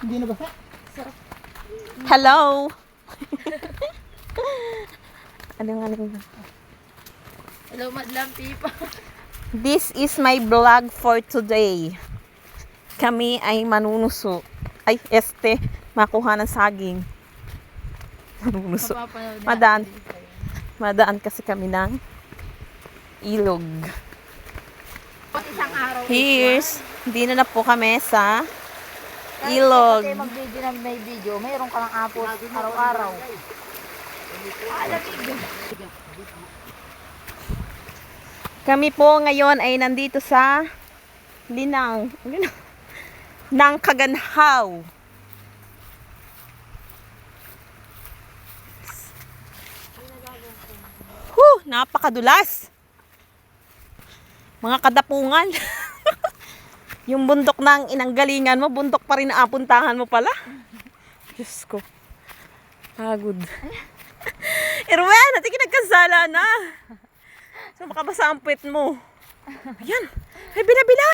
Hindi na basa. Hello! ano nga nga? Hello, madlang pipa. This is my vlog for today. Kami ay manunuso. Ay, este, makuha ng saging. Manunuso. Madaan. Madaan kasi kami ng ilog. Isang araw. Here's, dito na po kami sa ilog. Kasi mag-video na may video, mayroon ka ng apos araw-araw. Kami po ngayon ay nandito sa Linang. Linang. Nang Kaganhaw. Huh, napakadulas. Mga kadapungan. Yung bundok ng inanggalingan mo, bundok pa rin apuntahan mo pala. Diyos ko. Pagod. Erwen, natin kinagkasala na. So, makabasa ang puwet mo. Ayan. Ay, bila-bila.